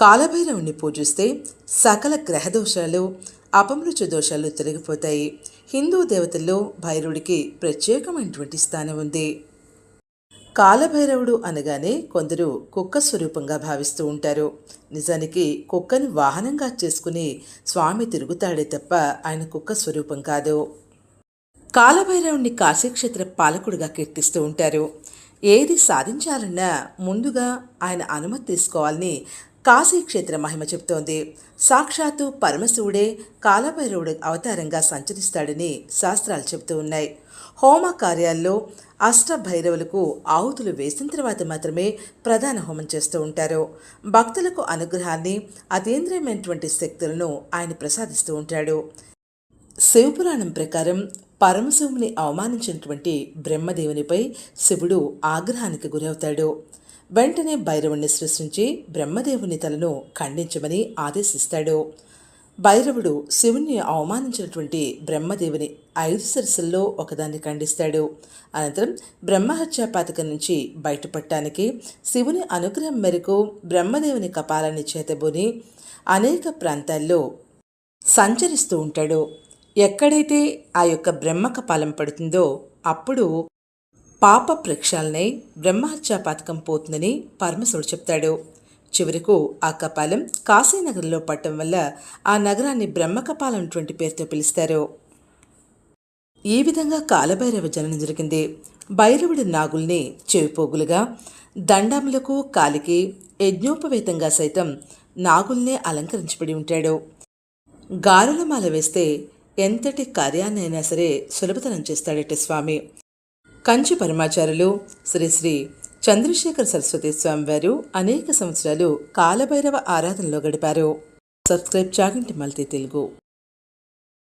కాలభైరవుణ్ణి పూజిస్తే సకల గ్రహదోషాలు అపమృత్యు దోషాలు తొలగిపోతాయి. హిందూ దేవతల్లో భైరవుడికి ప్రత్యేకమైనటువంటి స్థానం ఉంది. కాలభైరవుడు అనగానే కొందరు కుక్క స్వరూపంగా భావిస్తూ ఉంటారు. నిజానికి కుక్కను వాహనంగా చేసుకుని స్వామి తిరుగుతాడే తప్ప ఆయన కుక్క స్వరూపం కాదు. కాలభైరవుణ్ణి కాశీక్షేత్ర పాలకుడుగా కీర్తిస్తూ ఉంటారు. ఏది సాధించాలన్నా ముందుగా ఆయన అనుమతి తీసుకోవాలని కాశీక్షేత్ర మహిమ చెప్తోంది సాక్షాత్తు పరమశివుడే కాలభైరవుడు అవతారంగా సంచరిస్తాడని శాస్త్రాలు చెబుతూ ఉన్నాయి. హోమ కార్యాల్లో అష్టభైరవులకు ఆహుతులు వేసిన తర్వాత మాత్రమే ప్రధాన హోమం చేస్తూ ఉంటారు. భక్తులకు అనుగ్రహాన్ని అతీంద్రియమైనటువంటి శక్తులను ఆయన ప్రసాదిస్తూ ఉంటాడు. శివపురాణం ప్రకారం పరమశివుని అవమానించినటువంటి బ్రహ్మదేవునిపై శివుడు ఆగ్రహానికి గురవుతాడు. వెంటనే భైరవుణ్ణి సృష్టించి బ్రహ్మదేవుని తలను ఖండించమని ఆదేశిస్తాడు. భైరవుడు శివుణ్ణి అవమానించినటువంటి బ్రహ్మదేవుని ఐదు సరస్సుల్లో ఒకదాన్ని ఖండిస్తాడు. అనంతరం బ్రహ్మహత్యా పథకం నుంచి బయటపడటానికి శివుని అనుగ్రహం మేరకు బ్రహ్మదేవుని కపాలాన్ని చేతబూని అనేక ప్రాంతాల్లో సంచరిస్తూ ఉంటాడు. ఎక్కడైతే ఆ యొక్క బ్రహ్మ కపాలం పడుతుందో అప్పుడు పాప ప్రక్షాళనై బ్రహ్మహత్యా పథకం పోతుందని పరమశివుడు చెప్తాడు. చివరకు ఆ కపాలం కాశీనగరంలో పట్టడం వల్ల ఆ నగరాన్ని బ్రహ్మకపాలం అటువంటి పేరుతో పిలుస్తారు. ఈ విధంగా కాలభైరవ జననం జరిగింది. భైరవుడి నాగుల్ని చెవిపోగులుగా దండములకు కాలికి యజ్ఞోపవేతంగా సైతం నాగుల్నే అలంకరించబడి ఉంటాడు. గారుల మాల వేస్తే ఎంతటి కార్యాన్నైనా సరే సులభతరం చేస్తాడట స్వామి. కంచి పరమాచారులు శ్రీ శ్రీ చంద్రశేఖర్ సరస్వతి స్వామి వారు అనేక సంవత్సరాలు కాలభైరవ ఆరాధనలో గడిపారు. Subscribe Chaganti multi Telugu.